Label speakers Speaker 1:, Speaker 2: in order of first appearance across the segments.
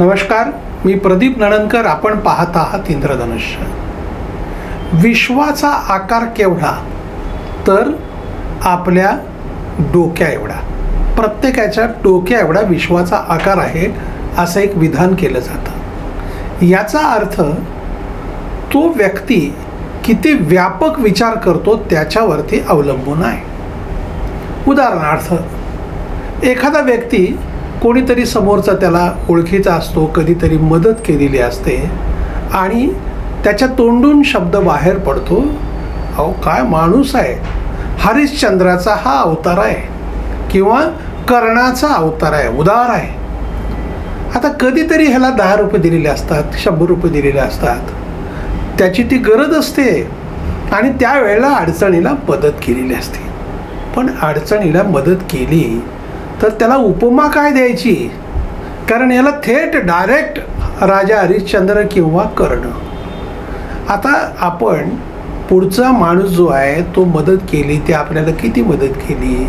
Speaker 1: नमस्कार मी प्रदीप नणनकर आपण पाहत आहात इंद्रधनुष्य. विश्वाचा आकार केवढा तर आपल्या डोक्या एवढा. प्रत्येकाच्या डोक्या एवढा विश्वाचा आकार आहे असं एक विधान केलं जातं. याचा अर्थ तो व्यक्ती किती व्यापक विचार करतो त्याच्यावरती अवलंबून आहे. उदाहरणार्थ एखादा व्यक्ती कोणीतरी समोरचा त्याला ओळखीचा असतो कधीतरी मदत केलेली असते आणि त्याच्या तोंडून शब्द बाहेर पडतो अहो काय माणूस आहे? हरिश्चंद्राचा हा अवतार आहे किंवा कर्णाचा अवतार आहे उदार आहे. आता कधीतरी ह्याला दहा रुपये दिलेले असतात शंभर रुपये दिलेले असतात. त्याची ती गरज असते आणि त्यावेळेला अडचणीला मदत केलेली असते. पण अडचणीला मदत केली तर त्याला उपमा काय द्यायची? कारण याला थेट डायरेक्ट राजा हरिश्चंद्र किंवा कर्ण. आता आपण पुढचा माणूस जो आहे तो मदत केली ते आपल्याला किती मदत केली?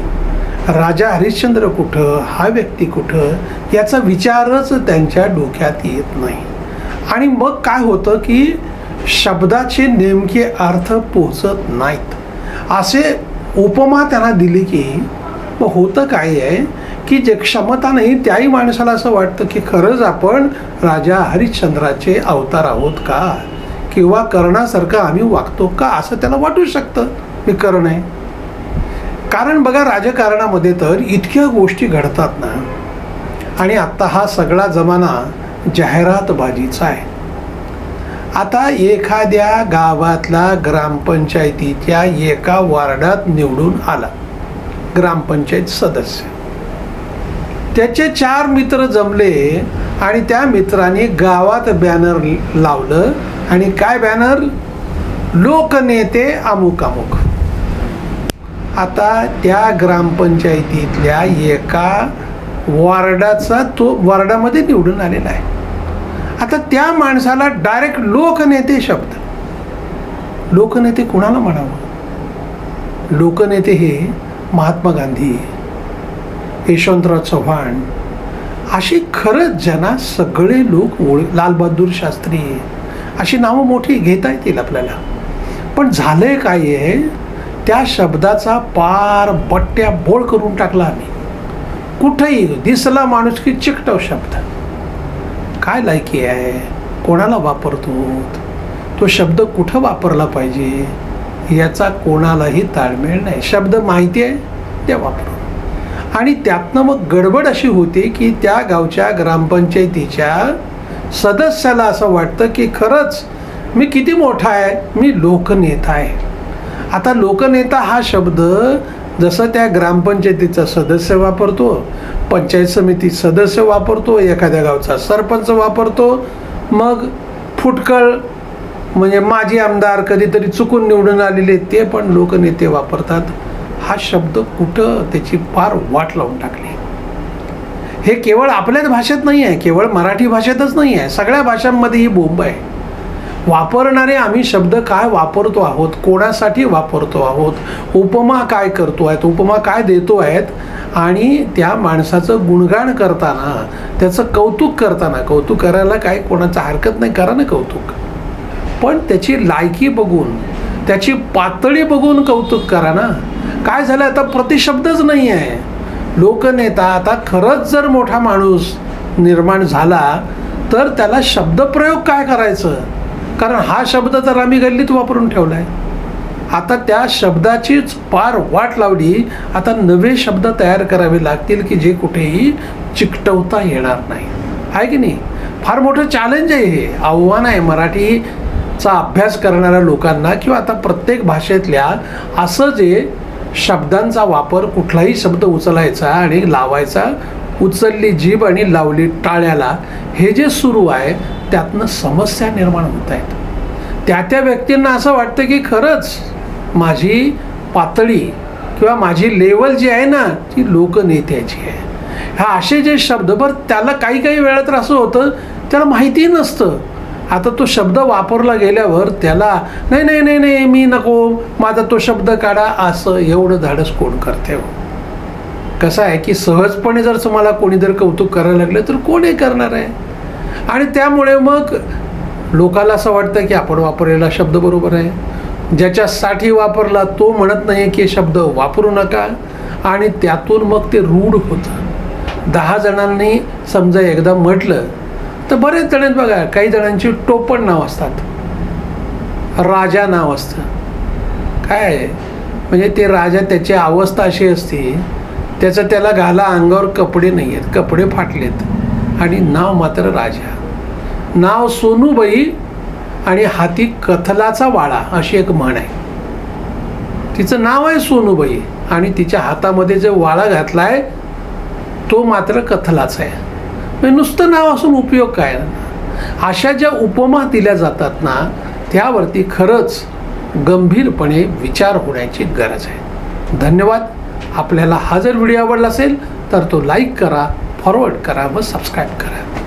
Speaker 1: राजा हरिश्चंद्र कुठं? हा व्यक्ती कुठं? याचा विचारच त्यांच्या डोक्यात येत नाही. आणि मग काय होतं की शब्दाचे नेमके अर्थ पोचत नाहीत. असे उपमा त्यांना दिली की मग होतं काय आहे? की जे क्षमता नाही त्याही माणसाला असं वाटतं की खरंच आपण राजा हरिश्चंद्राचे अवतार आहोत का? किंवा कर्णासारखं आम्ही वागतो का? असं त्याला वाटू शकतं. मी कर्ण आहे. कारण बघा राजकारणामध्ये तर इतक्या गोष्टी घडतात ना. आणि आत्ता हा सगळा जमाना जाहिरातबाजीचा आहे. आता एखाद्या गावातला ग्रामपंचायतीच्या एका वार्डात निवडून आला. ग्रामपंचायत सदस्य. त्याचे चार मित्र जमले आणि त्या मित्राने गावात बॅनर लावलं. आणि काय बॅनर लोकनेते अमुक अमुक. आता त्या ग्रामपंचायतीतल्या एका वार्डाचा तो वार्डामध्ये निवडून आलेला आहे. आता त्या माणसाला डायरेक्ट लोकनेते शब्द. लोकनेते कुणाला म्हणावं? लोकनेते हे महात्मा गांधी यशवंतराव चव्हाण अशी खरंच ज्यांना सगळे लोक ओळ लालबहादूर शास्त्री अशी नावं मोठी घेता येतील आपल्याला. पण झालंय काय आहे त्या शब्दाचा पार बट्ट्या बोळ करून टाकला आम्ही. कुठेही दिसला माणूस की चिकटव शब्द. काय लायकी आहे? कोणाला वापरतो? तो शब्द कुठं वापरला पाहिजे? याचा कोणालाही ताळमेळ नाही. शब्द माहिती आहे त्या वापरून. आणि त्यातनं मग गडबड अशी होती की त्या गावच्या ग्रामपंचायतीच्या सदस्याला असं वाटतं की खरंच मी किती मोठा आहे मी लोकनेता आहे. आता लोकनेता हा शब्द जसं त्या ग्रामपंचायतीचा सदस्य वापरतो पंचायत समिती सदस्य वापरतो एखाद्या गावचा सरपंच वापरतो मग फुटकळ म्हणजे माजी आमदार कधीतरी चुकून निवडून आलेले ते पण लोकनेते वापरतात. हा शब्द कुठं त्याची फार वाट लावून टाकली? हे केवळ आपल्याच भाषेत नाही आहे केवळ मराठी भाषेतच नाही आहे. सगळ्या भाषांमध्ये ही बोंब आहे. वापरणारे आम्ही शब्द काय वापरतो आहोत? कोणासाठी वापरतो आहोत? उपमा काय करतो आहेत? उपमा काय देतो आहेत? आणि त्या माणसाचं गुणगान करताना त्याचं कौतुक करताना कौतुक करायला काय कोणाचं हरकत नाही करा ना कौतुक. पण त्याची लायकी बघून त्याची पातळी बघून कौतुक करा ना. काय झालं? आता प्रतिशब्दच नाही आहे. लोकनेता आता खरंच जर मोठा माणूस निर्माण झाला तर त्याला शब्दप्रयोग काय करायचं? कारण हा शब्द तर आम्ही गल्लीत वापरून ठेवला आहे आता त्या शब्दाचीच पार वाट लावली आता नवे शब्द तयार करावे लागतील की जे कुठेही चिकटवता येणार नाही. आहे की नाही? फार मोठं चॅलेंज आहे हे. आव्हान आहे मराठीचा अभ्यास करणाऱ्या लोकांना किंवा आता प्रत्येक भाषेतल्या असं जे शब्दांचा वापर कुठलाही शब्द उचलायचा आणि लावायचा उचलली जीभ आणि लावली टाळ्याला हे जे सुरू आहे त्यातनं समस्या निर्माण होत आहेत. त्या त्या व्यक्तींना असं वाटतं की खरंच माझी पातळी किंवा माझी लेवल जी आहे ना ती लोकनेत्याची आहे. ह्या असे जे शब्द बरं त्याला काही काही वेळा तर असं होतं त्याला माहितीही नसतं. आता तो शब्द वापरला गेल्यावर त्याला नाही नाही नाही नाही मी नको माझा तो शब्द काढा असं एवढं धाडस कोण करते हो? कसं आहे की सहजपणे जर तुम्हाला कोणी जर कौतुक करायला लागलं तर कोण हे करणार आहे? आणि त्यामुळे मग लोकाला असं वाटतं की आपण वापरलेला शब्द बरोबर आहे. ज्याच्यासाठी वापरला तो म्हणत नाही की हे शब्द वापरू नका. आणि त्यातून मग ते रूढ होतं. दहा जणांनी समजा एकदा म्हटलं तर बरेच जण आहेत बघा काही जणांची टोपण नाव असतात. राजा नाव असतं. काय? म्हणजे ते राजा त्याची अवस्था अशी असते त्याचं त्याला घाला अंगावर कपडे नाही आहेत कपडे फाटलेत. आणि नाव मात्र राजा. नाव सोनूबाई आणि हाती कथलाचा वाळा अशी एक म्हण आहे. तिचं नाव आहे सोनूबाई आणि तिच्या हातामध्ये जो वाळा घातला आहे तो मात्र कथलाचा आहे. म्हणजे नुसतं नाव असून उपयोग काय? अशा ज्या उपमा दिल्या जातात ना त्यावरती खरंच गंभीरपणे विचार होण्याची गरज आहे. धन्यवाद. आपल्याला हा जर व्हिडिओ आवडला असेल तर तो लाईक करा फॉरवर्ड करा व सबस्क्राईब करा.